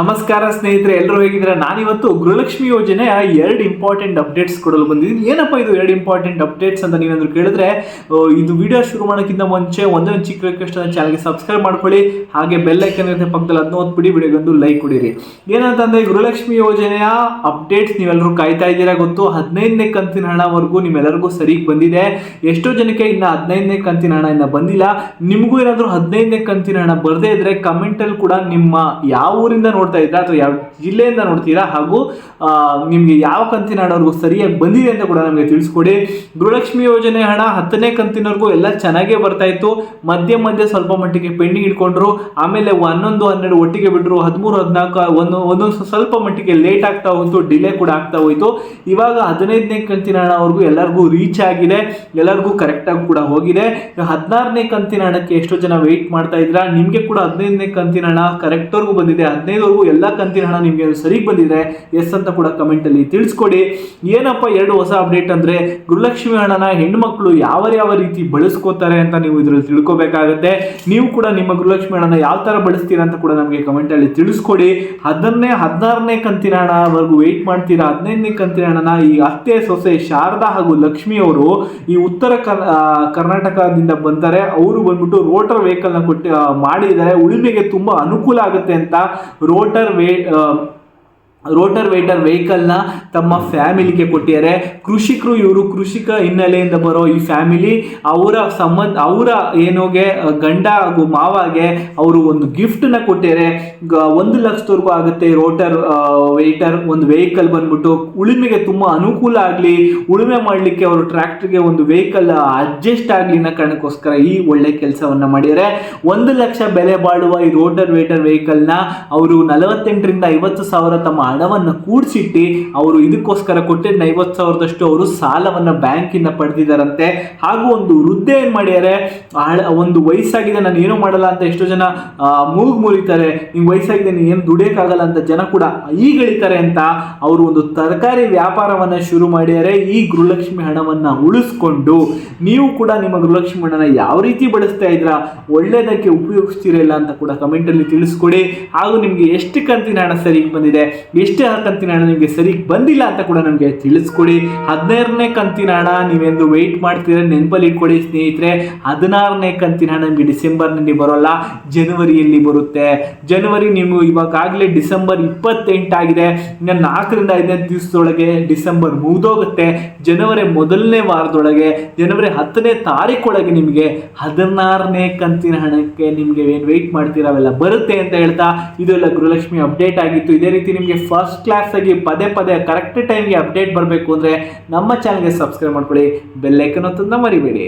ನಮಸ್ಕಾರ ಸ್ನೇಹಿತರೆ, ಎಲ್ಲರೂ ಹೇಗಿದ್ರೆ ನಾನಿವತ್ತು ಗೃಹಲಕ್ಷ್ಮಿ ಯೋಜನೆಯ ಎರಡು ಇಂಪಾರ್ಟೆಂಟ್ ಅಪ್ಡೇಟ್ಸ್ ಕೊಡಲು ಬಂದಿದ್ದೀನಿ. ಏನಪ್ಪ ಇದು ಎರಡು ಇಂಪಾರ್ಟೆಂಟ್ ಅಪ್ಡೇಟ್ಸ್ ಅಂತ ನೀವೇನಾದ್ರು ಕೇಳಿದ್ರೆ ಇದು ವಿಡಿಯೋ ಶುರು ಮಾಡೋಕ್ಕಿಂತ ಮುಂಚೆ ಒಂದೇ ಒಂದು ಚಿಕ್ಕ ರಿಕ್ವೆಸ್ಟ್ ಚಾನಲ್ಗೆ ಸಬ್ಸ್ಕ್ರೈಬ್ ಮಾಡ್ಕೊಳ್ಳಿ. ಹಾಗೆ ಬೆಲ್ ಐಕನ್ ಇರುತ್ತೆ, ಪಕ್ಕದಲ್ಲಿ ಅದನ್ನ ಓದ್ಬಿಡಿ ವಿಡಿಯೋಗೊಂದು ಲೈಕ್ ಕೊಡಿರಿ. ಏನಂತಂದ್ರೆ ಗೃಹಲಕ್ಷ್ಮಿ ಯೋಜನೆಯ ಅಪ್ಡೇಟ್ಸ್ ನೀವೆಲ್ಲರೂ ಕಾಯ್ತಾ ಇದ್ದೀರಾ ಗೊತ್ತು? ಹದಿನೈದನೇ ಕಂತಿನ ಹಣವರೆಗೂ ನಿಮ್ಮೆಲ್ಲರಿಗೂ ಸರಿಗೆ ಬಂದಿದೆ. ಎಷ್ಟೋ ಜನಕ್ಕೆ ಇನ್ನು ಹದಿನೈದನೇ ಕಂತಿನ ಹಣ ಇನ್ನು ಬಂದಿಲ್ಲ. ನಿಮಗೂ ಏನಾದರೂ ಹದಿನೈದನೇ ಕಂತಿನ ಹಣ ಬರದೇ ಇದ್ರೆ ಕಮೆಂಟಲ್ಲಿ ಕೂಡ ನಿಮ್ಮ ಯಾವ ಊರಿಂದ ನೋಡ್ತಾ ಇದ್ದೀರಾ ಅಥವಾ ಯಾವ ಜಿಲ್ಲೆಯಿಂದ ನೋಡ್ತೀರಾ? ಹಾಗೂ ನಿಮಗೆ ಯಾವ ಕಂತಿನ ಹಣವರೆಗೂ ಸರಿಯಾಗಿ ಬಂದಿದೆ ಅಂತ ಕೂಡ ನಮಗೆ ತಿಳಿಸ್ಕೊಡಿ. ಗೃಹಲಕ್ಷ್ಮಿ ಯೋಜನೆ ಹಣ ಹತ್ತನೇ ಕಂತಿನವರೆಗೂ ಎಲ್ಲ ಚೆನ್ನಾಗೇ ಬರ್ತಾ ಇತ್ತು. ಮಧ್ಯೆ ಮಧ್ಯೆ ಸ್ವಲ್ಪ ಮಟ್ಟಿಗೆ ಪೆಂಡಿಂಗ್ ಇಟ್ಕೊಂಡ್ರು. ಆಮೇಲೆ ಹನ್ನೊಂದು ಹನ್ನೆರಡು ಒಟ್ಟಿಗೆ ಬಿಟ್ಟರು ಹದಿಮೂರು, ಹದಿನಾಲ್ಕು, ಒಂದು, ಒಂದೊಂದು ಸ್ವಲ್ಪ ಮಟ್ಟಿಗೆ ಲೇಟ್ ಆಗ್ತಾ ಹೋಯ್ತು. ಡಿಲೇ ಕೂಡ ಆಗ್ತಾ ಹೋಯ್ತು. ಇವಾಗ ಹದಿನೈದನೇ ಕಂತಿನ ಹಣವರೆಗೂ ಎಲ್ಲರಿಗೂ ರೀಚ್ ಆಗಿದೆ. ಎಲ್ಲರಿಗೂ ಕರೆಕ್ಟಾಗಿ ಕೂಡ ಹೋಗಿದೆ. ಹದಿನಾರನೇ ಕಂತಿನ ಹಣಕ್ಕೆ ಎಷ್ಟೋ ಜನ ವೆಯ್ಟ್ ಮಾಡ್ತಾ ಇದ್ದೀರಾ ನಿಮಗೆ ಕೂಡ ಹದಿನೈದನೇ ಕಂತಿನ ಹಣ ಕರೆಕ್ಟ್ವರೆಗೂ ಬಂದಿದೆ. ಹದಿನೈದವರೆಗೂ ಎಲ್ಲ ಕಂತಿನ ಹಣ ನಿಮಗೆ ಸರಿಗೆ ಬಂದಿದೆ ಎಸ್ ಅಂತ ಕೂಡ ಕಮೆಂಟಲ್ಲಿ ತಿಳಿಸ್ಕೊಡಿ. ಏನಪ್ಪ ಎರಡು ಹೊಸ ಅಪ್ಡೇಟ್ ಅಂದರೆ ಗೃಹಲಕ್ಷ್ಮಿ ಹಣನ ಹೆಣ್ಮಕ್ಳು ಯಾವ ಯಾವ ರೀತಿ ಬಳಸ್ಕೋತಾರೆ ಅಂತ ನೀವು ಇದರಲ್ಲಿ ತಿಳ್ಕೊಬೇಕಾಗತ್ತೆ. ನೀವು ಕೂಡ ನಿಮ್ಮ ಗೃಹಲಕ್ಷ್ಮಿ ಹಣನ ಯಾವ ಥರ ಬಳಸ್ತೀರಾ ಅಂತ ಕೂಡ ನಮಗೆ ಕಮೆಂಟಲ್ಲಿ ತಿಳಿಸ್ಕೊಡಿ. ಹದಿನೇ ಹದಿನಾರನೇ ಕಂತಿನ ಹಣವರೆಗೂ ವೆಯ್ಟ್ ಮಾಡ್ತೀರಾ? ಹದಿನೈದನೇ ಕಂತಿನ ಹಣನ ಈ ಅತ್ತೆ, ಸೊಸೆ ಶಾರದಾ ಹಾಗೂ ಲಕ್ಷ್ಮಿ ಅವರು ಈ ಉತ್ತರ ಕರ್- ಕರ್ನಾಟಕದಿಂದ ಬಂದರೆ ಅವರು ಬಂದ್ಬಿಟ್ಟು ರೋಟರ್ ವೆಹಿಕಲ್ನ ಕೊಟ್ಟು ಮಾಡಿದರೆ ಉಳುಮೆಗೆ ತುಂಬ ಅನುಕೂಲ ಆಗುತ್ತೆ ಅಂತ ರೋಟರ್ voter ರೋಟರ್ ವೇಟರ್ ವೆಹಿಕಲ್ನ ತಮ್ಮ ಫ್ಯಾಮಿಲಿಗೆ ಕೊಟ್ಟಿದ್ದಾರೆ. ಕೃಷಿಕರು ಇವರು ಕೃಷಿಕ ಹಿನ್ನೆಲೆಯಿಂದ ಬರೋ ಈ ಫ್ಯಾಮಿಲಿ, ಅವರ ಸಂಬಂಧ, ಅವರ ಏನೋಗೆ, ಗಂಡ ಹಾಗೂ ಮಾವಾಗೆ ಅವರು ಒಂದು ಗಿಫ್ಟನ್ನ ಕೊಟ್ಟಿದ್ದಾರೆ. ಒಂದು ಲಕ್ಷದವರೆಗೂ ಆಗುತ್ತೆ ರೋಟರ್ ವೇಟರ್ ಒಂದು ವೆಹಿಕಲ್ ಬಂದ್ಬಿಟ್ಟು. ಉಳುಮೆಗೆ ತುಂಬ ಅನುಕೂಲ ಆಗಲಿ, ಉಳುಮೆ ಮಾಡಲಿಕ್ಕೆ ಅವರು ಟ್ರ್ಯಾಕ್ಟರ್ಗೆ ಒಂದು ವೆಹಿಕಲ್ ಅಡ್ಜಸ್ಟ್ ಆಗಲಿ ಅನ್ನೋ ಕಾರಣಕ್ಕೋಸ್ಕರ ಈ ಒಳ್ಳೆ ಕೆಲಸವನ್ನು ಮಾಡಿದ್ದಾರೆ. ಒಂದು ಲಕ್ಷ ಬೆಲೆ ಬಾಳುವ ಈ ರೋಟರ್ ವೇಟರ್ ವೆಹಿಕಲ್ನ ಅವರು ನಲವತ್ತೆಂಟರಿಂದ ಐವತ್ತು ಸಾವಿರ ತಮ್ಮ ಹಣವನ್ನು ಕೂಡಿಸಿಟ್ಟು ಅವರು ಇದಕ್ಕೋಸ್ಕರ ಕೊಟ್ಟಿದ್ದ ಐವತ್ತು ಸಾವಿರದಷ್ಟು ಅವರು ಸಾಲವನ್ನ ಬ್ಯಾಂಕಿಂದ ಪಡೆದಿದ್ದಾರಂತೆ. ಹಾಗೂ ಒಂದು ವೃದ್ಧ ಏನು ಮಾಡಿದ್ದಾರೆ ಒಂದು ವಯಸ್ಸಾಗಿದೆ, ನಾನು ಏನು ಮಾಡಲ್ಲ ಅಂತ ಎಷ್ಟೋ ಜನ ಮೂಗು ಮುರಿತಾರೆ, ನೀವು ವಯಸ್ಸಾಗಿದೆ ನೀನು ಏನು ದುಡಿಯೋಕ್ಕಾಗಲ್ಲ ಅಂತ ಜನ ಕೂಡ ಈಗಳಿತಾರೆ ಅಂತ ಅವರು ಒಂದು ತರಕಾರಿ ವ್ಯಾಪಾರವನ್ನ ಶುರು ಮಾಡಿದ್ದಾರೆ ಈ ಗೃಹಲಕ್ಷ್ಮಿ ಹಣವನ್ನ ಉಳಿಸ್ಕೊಂಡು ನೀವು ಕೂಡ ನಿಮ್ಮ ಗೃಹಲಕ್ಷ್ಮಿ ಹಣನ ಯಾವ ರೀತಿ ಬಳಸ್ತಾ ಇದ್ದೀರಾ ಒಳ್ಳೆಯದಕ್ಕೆ ಉಪಯೋಗಿಸ್ತಿರಲ್ಲ ಅಂತ ಕೂಡ ಕಮೆಂಟಲ್ಲಿ ತಿಳಿಸ್ಕೊಡಿ. ಹಾಗೂ ನಿಮಗೆ ಎಷ್ಟು ಕಂತಿನ ಹಣ ಸರಿಗೆ ಬಂದಿದೆ ಎಷ್ಟು ಕಂತಿನ ಹಣ ನಿಮಗೆ ಸರಿ ಬಂದಿಲ್ಲ ಅಂತ ಕೂಡ ನಮಗೆ ತಿಳಿಸ್ಕೊಡಿ. ಹದಿನೈದನೇ ಕಂತಿನ ಹಣ ನೀವೆಂದು ವೆಯ್ಟ್ ಮಾಡ್ತೀರ ನೆನಪಲ್ಲಿ ಇಟ್ಕೊಳ್ಳಿ ಸ್ನೇಹಿತರೆ. ಹದಿನಾರನೇ ಕಂತಿನ ಹಣ ನಿಮಗೆ ಡಿಸೆಂಬರ್ನಲ್ಲಿ ಬರೋಲ್ಲ, ಜನವರಿಯಲ್ಲಿ ಬರುತ್ತೆ. ಜನವರಿ ನೀವು ಇವಾಗಾಗಲೇ ಡಿಸೆಂಬರ್ ಇಪ್ಪತ್ತೆಂಟಾಗಿದೆ ಇನ್ನು ನಾಲ್ಕರಿಂದ ಐದನೇ ದಿವಸದೊಳಗೆ ಡಿಸೆಂಬರ್ ಮುಗಿದೋಗುತ್ತೆ. ಜನವರಿ ಮೊದಲನೇ ವಾರದೊಳಗೆ, ಜನವರಿ ಹತ್ತನೇ ತಾರೀಕೊಳಗೆ ನಿಮಗೆ ಹದಿನಾರನೇ ಕಂತಿನ ಹಣಕ್ಕೆ ನಿಮಗೆ ಏನು ವೆಯ್ಟ್ ಮಾಡ್ತೀರಾ ಅವೆಲ್ಲ ಬರುತ್ತೆ ಅಂತ ಹೇಳ್ತಾ, ಇದೆಲ್ಲ ಗೃಹಲಕ್ಷ್ಮಿ ಅಪ್ಡೇಟ್ ಆಗಿತ್ತು. ಇದೇ ರೀತಿ ನಿಮಗೆ ಫಸ್ಟ್ ಕ್ಲಾಸ್ ಆಗಿ ಪದೇ ಪದೇ ಕರೆಕ್ಟ್ ಟೈಮ್ಗೆ ಅಪ್ಡೇಟ್ ಬರಬೇಕು ಅಂದರೆ ನಮ್ಮ ಚಾನಲ್ಗೆ ಸಬ್ಸ್ಕ್ರೈಬ್ ಮಾಡ್ಕೊಳ್ಳಿ. ಬೆಲ್ಲೈಕನ್ ಒತ್ತೋದನ್ನ ಮರಿಬೇಡಿ.